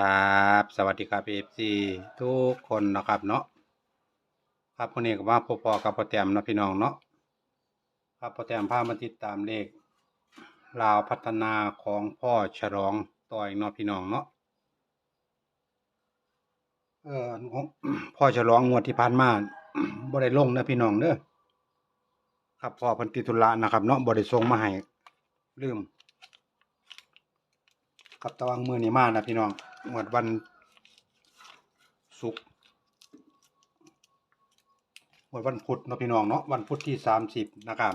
ครับ สวัสดีครับเอฟซีทุกคนนะครับเนาะครับวันนี้ก็มาพบพอกับพ่อแตมเนาะพี่น้องเนาะครับพ่อแตมพามาติดตามเลขลาวพัฒนาของพ่อฉลองต่อยเนาะพี่น้องเนาะเออของพ่อฉลองงวดที่ผ่านมาบ่ได้ลงนะพี่น้องเด้อครับพ่อพันติดธุระนะครับเนาะบ่ได้ส่งมาให้ลืมครับตะวังมือนี้มานะพี่น้อง หมวดวันศุกร์หมวดวันพุธเนาะพี่น้องเนาะวันพุธที่สามสิบนะครับ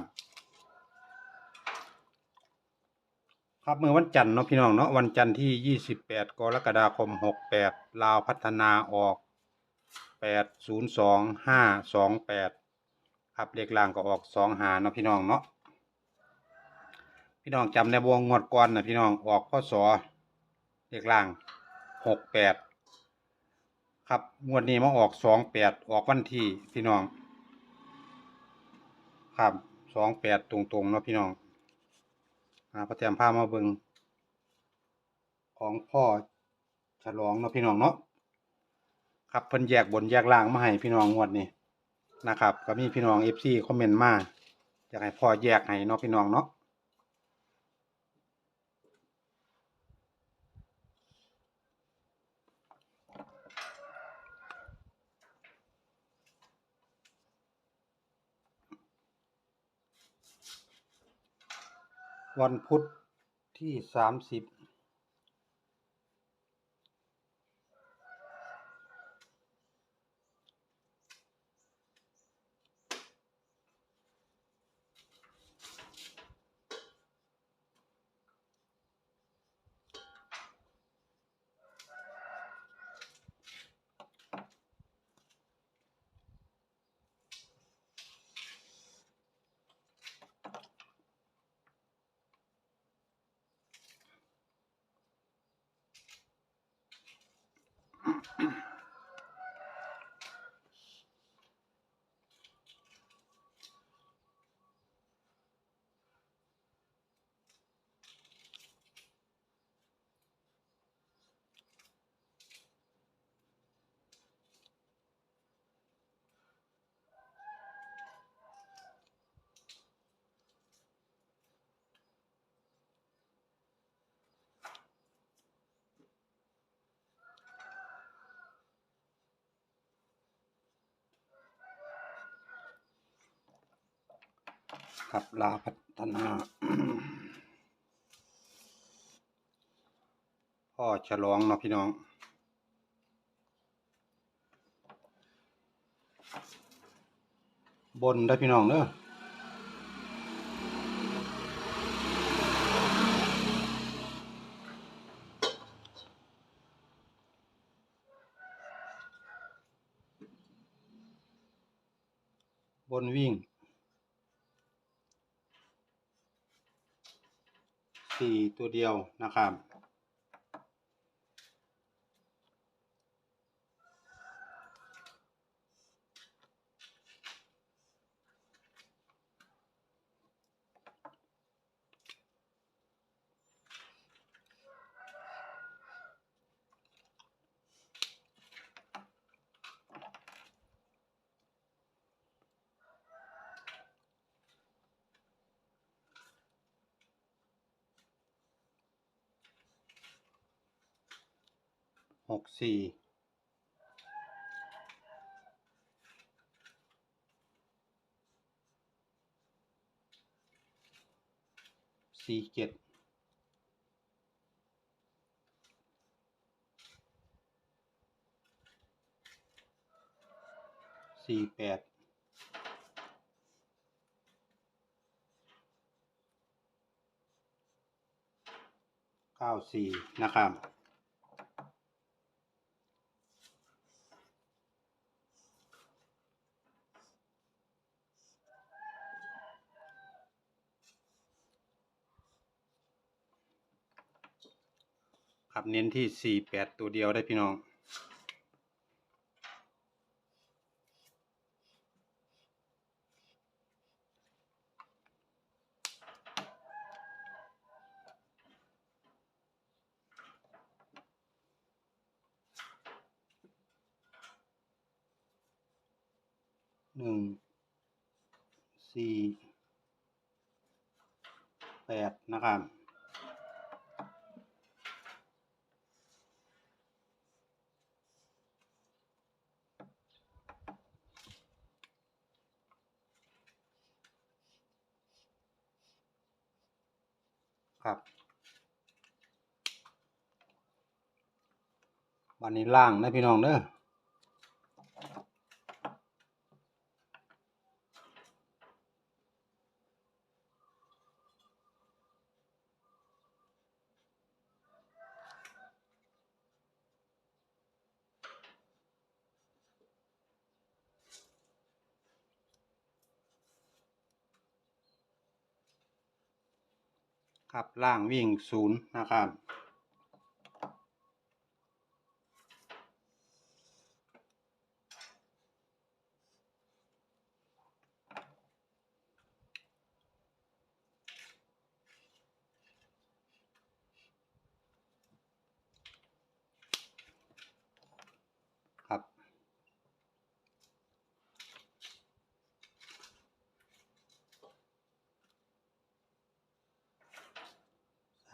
ครับเมื่อวันจันทร์เนาะพี่น้องเนาะวันจันทร์ที่ยี่สิบแปดกรกฎาคมหกแปดลาวพัฒนาออกแปดศูนย์สองห้าสองแปดครับเลขล่างก็ออกสองหาเนาะพี่น้องเนาะพี่น้องจำในวงงวดก่อนนะพี่น้องออกพศเลขล่าง หกแปดครับงวดนี้มาออกสองแปดออกวันที่พี่น้อง ครับสองแปดตรงๆเนาะพี่น้องอาพระเตรียมผ้ามาเบิงของพ่อฉลองเนาะพี่น้องเนาะครับเพิ่นแยกบนแยกล่างมาให้พี่น้องงวดนี้นะครับ ก็มีพี่น้องเอฟซีคอมเมนต์มาอยากให้พ่อแยกให้เนาะพี่น้องเนาะ วันพุธที่ 30 ครับลาพัฒนา พ่อฉลองเนาะพี่น้อง บนได้พี่น้องเนอะบนวิ่ง 4 ตัวเดียวนะครับ หกสี่สี่เจ็ดสี่แปดเก้าสี่นะครับ ครับเน้นที่สี่แปดตัวเดียวได้พี่น้อง หนึ่ง สี่ แปดนะครับ ครับ วันนี้ล่างนะพี่น้องเด้อ ครับล่างวิ่งศูนย์นะครับครับ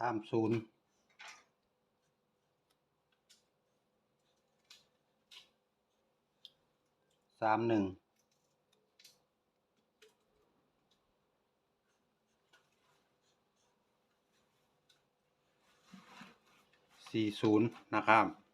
สามศูนย์สามหนึ่งสี่ศูนย์นะครับ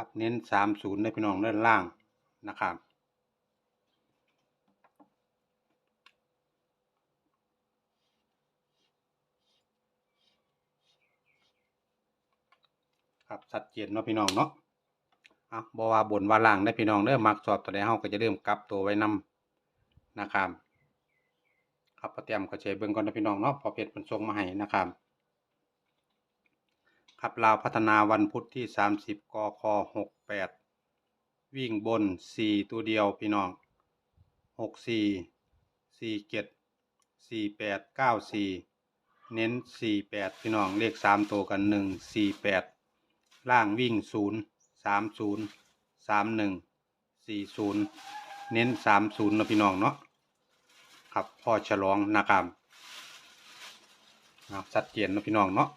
ครับเน้นสามศูนย์ในพี่น้องด้านล่างนะครับครับชัดเจนเนาะพี่น้องเนาะอะบอว่าบนว่าล่างได้พี่น้องเด้อมักสอบตัวใดเฮาก็จะเริ่มกลับตัวไว้นำนะครับครับพอเตรียมก็ใช้เบิ่งก่อนนะพี่น้องเนาะพอเพจมันส่งมาให้นะครับ ครับลาวพัฒนาวันพุธที่ 30 กค 68 วิ่งบน 4 ตัวเดียวพี่น้อง 64 47 48 94 เน้น 48 พี่น้องเลข 3 ตัวกัน 1 48 ล่างวิ่ง 0 30 31 40 เน้น 30นะพี่น้องเนาะครับพ่อฉลองนะครับอ่าชัดเจนนะพี่น้องเนาะ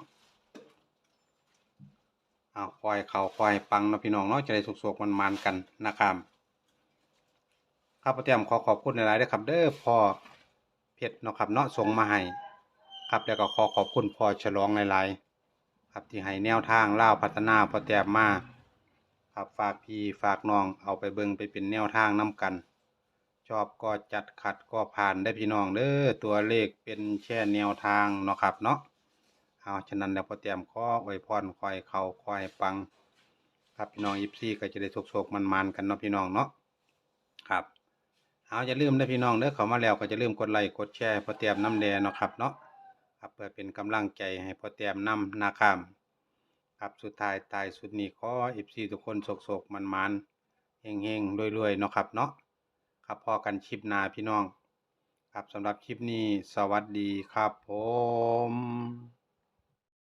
อ้าวควายเขาควายปังเนาะพี่น้องเนาะจะได้สุกๆมันมันกันนะครับครับพ่อเตรียมขอขอบคุณหลายๆด้วยครับ เด้อพ่อเพชรเนาะครับเนาะส่งมาให้ครับแล้วก็ขอขอบคุณพ่อฉลองหลายๆครับที่ให้แนวทางเล่าพัฒนาพ่อแต้มมาครับฝากพี่ฝากน้องเอาไปเบิ่งไปเป็นแนวทางนํกัน ชอบก็จัดขัดก็ผ่านได้พี่น้องเด้อตัวเลขเป็นแค่แนวทางเนาะครับเนาะ เอาฉะนั้นแล้วพอเตรียมข้อไว้พรควายเขาควายปัง ครับพี่น้องยิปซี่ก็จะได้โชคๆมันๆกันเนาะพี่น้องเนาะครับเอาอย่าลืมนะพี่น้องเด้อเขามาแล้วก็จะลืมกดไลค์กดแชร์พอเตรียมน้ำแดงเนาะครับเนาะครับเพื่อเป็นกำลังใจให้พอเตรียมนำนะครับครับสุดท้ายตายสุดนี้ขออิปซีทุกคนโศกๆมันๆเฮงๆรวยๆเนาะครับเนาะครับพอกันคลิปนาพี่น้อง ครับสำหรับคลิปนี้สวัสดีครับผม